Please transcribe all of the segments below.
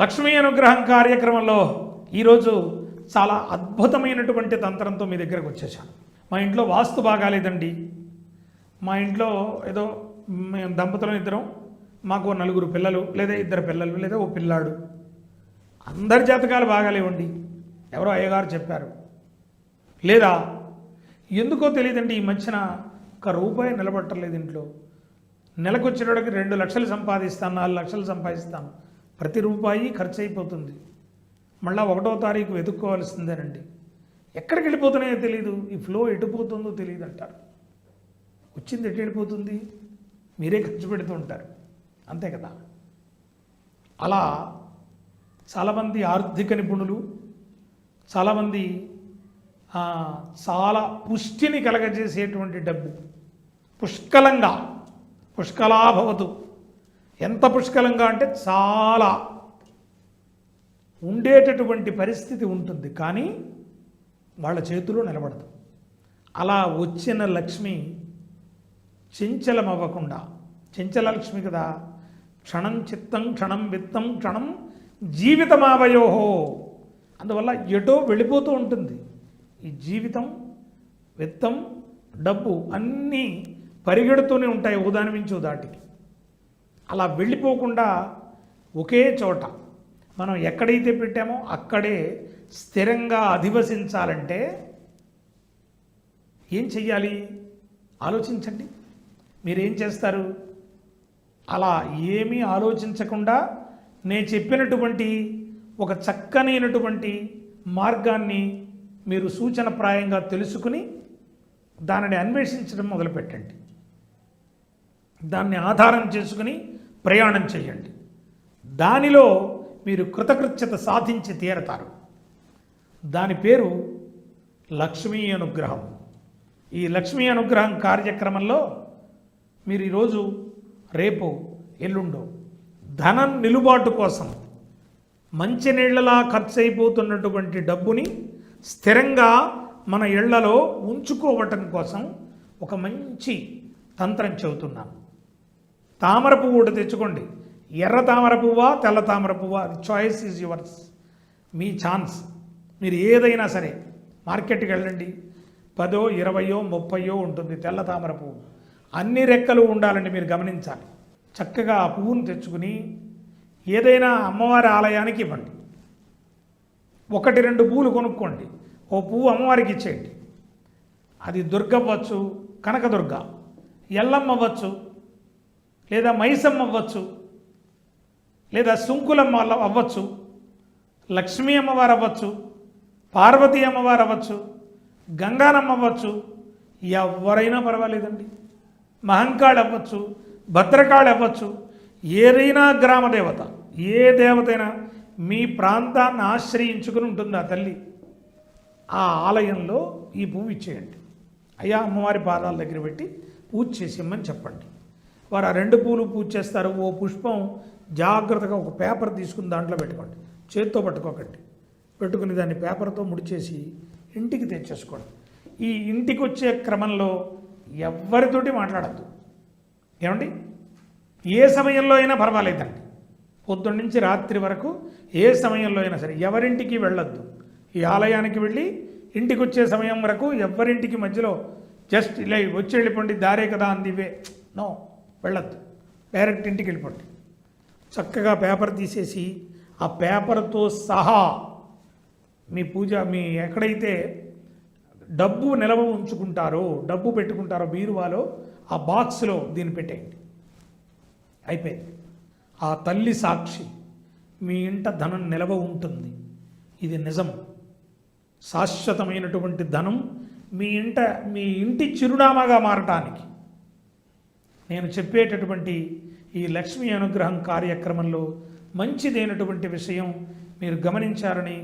లక్ష్మీ అనుగ్రహం కార్యక్రమంలో ఈరోజు చాలా అద్భుతమైనటువంటి తంత్రంతో మీ దగ్గరకు వచ్చేసాను మా ఇంట్లో వాస్తు బాగాలేదండి. మా ఇంట్లో ఏదో మేము దంపతులం ఇద్దరం మాకు నలుగురు పిల్లలు లేదా ఇద్దరు పిల్లలు లేదా ఓ పిల్లాడు. అందరి జాతకాలు బాగాలేవండి. ఎవరో అయ్యగారు చెప్పారు. లేదా ఎందుకో తెలియదండి ఈ మధ్యన ఒక రూపాయి నిలబట్టలేదు ఇంట్లో. నెలకు వచ్చేటోడికి రెండు లక్షలు సంపాదిస్తాను నాలుగు లక్షలు సంపాదిస్తాను. ప్రతి రూపాయి ఖర్చు అయిపోతుంది మళ్ళీ ఒకటో తారీఖు వెతుక్కోవాల్సిందేనండి. ఎక్కడికి వెళ్ళిపోతున్నాయో తెలియదు ఈ ఫ్లో ఎటుపోతుందో తెలియదు అంటారు. వచ్చింది ఎటు వెళ్ళిపోతుంది? మీరే ఖర్చు పెడుతూ ఉంటారు. అంతే కదా? అలా చాలామంది ఆర్థిక నిపుణులు చాలామంది చాలా పుష్టిని కలగజేసేటువంటి డబ్బు. పుష్కలంగా పుష్కలాభవతు. ఎంత పుష్కలంగా అంటే చాలా ఉండేటటువంటి పరిస్థితి ఉంటుంది కానీ వాళ్ళ చేతిలో నిలబడదు. అలా వచ్చిన లక్ష్మి చెంచలమవ్వకుండా చెంచల లక్ష్మి కదా క్షణం చిత్తం క్షణం విత్తం క్షణం జీవితమావయోహో. అందువల్ల ఎటో వెళ్ళిపోతూ ఉంటుంది. ఈ జీవితం విత్తం డబ్బు అన్నీ పరిగెడుతూనే ఉంటాయి ఉదాని నుంచి అలా వెళ్ళిపోకుండా ఒకే చోట మనం ఎక్కడైతే పెట్టామో అక్కడే స్థిరంగా అధివసించాలంటే ఏం చెయ్యాలి? ఆలోచించండి. మీరేం చేస్తారు? అలా ఏమీ ఆలోచించకుండా నేను చెప్పినటువంటి ఒక చక్కనైనటువంటి మార్గాన్ని మీరు సూచనప్రాయంగా తెలుసుకుని దానిని అన్వేషించడం మొదలుపెట్టండి. దాన్ని ఆధారం చేసుకుని ప్రయాణం చేయండి. దానిలో మీరు కృతకృత్యత సాధించి తీరతారు. దాని పేరు లక్ష్మీ అనుగ్రహం. ఈ లక్ష్మీ అనుగ్రహం కార్యక్రమంలో మీరు ఈరోజు రేపు ఎల్లుండో ధనం నిలుబాటు కోసం మంచినీళ్ళలా ఖర్చు అయిపోతున్నటువంటి డబ్బుని స్థిరంగా మన ఇళ్ళలో ఉంచుకోవటం కోసం ఒక మంచి తంత్రం చెబుతున్నాను. తామర పువ్వు ఒకటి తెచ్చుకోండి. ఎర్ర తామర పువ్వా తెల్ల తామర పువ్వా? అది చాయిస్ ఈజ్ యువర్స్ మీ ఛాన్స్. మీరు ఏదైనా సరే మార్కెట్కి వెళ్ళండి. పదో ఇరవయో ముప్పయో ఉంటుంది తెల్ల తామర పువ్వు. అన్ని రెక్కలు ఉండాలండి మీరు గమనించాలి. చక్కగా ఆ పువ్వును తెచ్చుకుని ఏదైనా అమ్మవారి ఆలయానికి ఇవ్వండి. ఒకటి రెండు పువ్వులు కొనుక్కోండి. ఓ పువ్వు అమ్మవారికి ఇచ్చేయండి. అది దుర్గ అవ్వచ్చు కనకదుర్గ. ఎల్లమ్మ అవ్వచ్చు లేదా మైసమ్మ అవ్వచ్చు లేదా సుంకులమ్మ అవ్వచ్చు లక్ష్మీ అమ్మవారు అవ్వచ్చు పార్వతీ అమ్మవారు అవ్వచ్చు గంగానమ్మ అవ్వచ్చు ఎవరైనా పర్వాలేదండి. మహంకాళి అవ్వచ్చు భద్రకాళి అవ్వచ్చు ఏదైనా గ్రామ దేవత ఏ దేవతైనా మీ ప్రాంతాన్ని ఆశ్రయించుకుని ఉంటుంది ఆ తల్లి? ఆ ఆలయంలో ఈ పువ్వు ఇచ్చేయండి. అయ్యా అమ్మవారి పాదాల దగ్గర పెట్టి పూజ చేసి ఇమ్మని చెప్పండి. వారు ఆ రెండు పూలు పూజ చేస్తారు. ఓ పుష్పం జాగ్రత్తగా ఒక పేపర్ తీసుకుని దాంట్లో పెట్టుకోండి. చేత్తో పట్టుకోకండి. పెట్టుకుని దాన్ని పేపర్తో ముడిచేసి ఇంటికి తెచ్చేసుకోండి. ఈ ఇంటికి వచ్చే క్రమంలో ఎవరితోటి మాట్లాడద్దు. ఏమండి? ఏ సమయంలో అయినా పర్వాలేదండి. పొద్దున్న నుంచి రాత్రి వరకు ఏ సమయంలో అయినా సరే ఎవరింటికి వెళ్ళొద్దు. ఈ ఆలయానికి వెళ్ళి ఇంటికి వచ్చే సమయం వరకు ఎవరింటికి మధ్యలో జస్ట్ ఇలా వచ్చి వెళ్ళిపోండి దారే కదా అందివే నో. వెళ్ళద్దు. డైరెక్ట్ ఇంటికి వెళ్ళిపోండి. చక్కగా పేపర్ తీసేసి ఆ పేపర్తో సహా మీ పూజ మీ ఎక్కడైతే డబ్బు నిలవ ఉంచుకుంటారో డబ్బు పెట్టుకుంటారో బీరువాలో ఆ బాక్స్లో దీన్ని పెట్టేయండి. అయిపోయింది. ఆ తల్లి సాక్షి మీ ఇంట ధనం నిలవ ఉంటుంది. ఇది నిజం. శాశ్వతమైనటువంటి ధనం మీ ఇంట మీ ఇంటి చిరునామాగా మారటానికి నేను చెప్పేటటువంటి ఈ లక్ష్మీ అనుగ్రహం కార్యక్రమంలో మంచిదైనటువంటి విషయం మీరు గమనించారని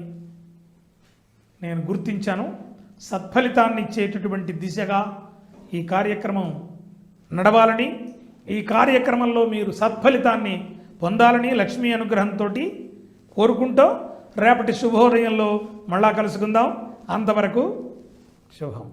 నేను గుర్తించాను. సత్ఫలితాన్ని ఇచ్చేటటువంటి దిశగా ఈ కార్యక్రమం నడవాలని ఈ కార్యక్రమంలో మీరు సత్ఫలితాన్ని పొందాలని లక్ష్మీ అనుగ్రహంతో కోరుకుంటూ రేపటి శుభోదయంలో మళ్ళా కలుసుకుందాం. అంతవరకు శుభం.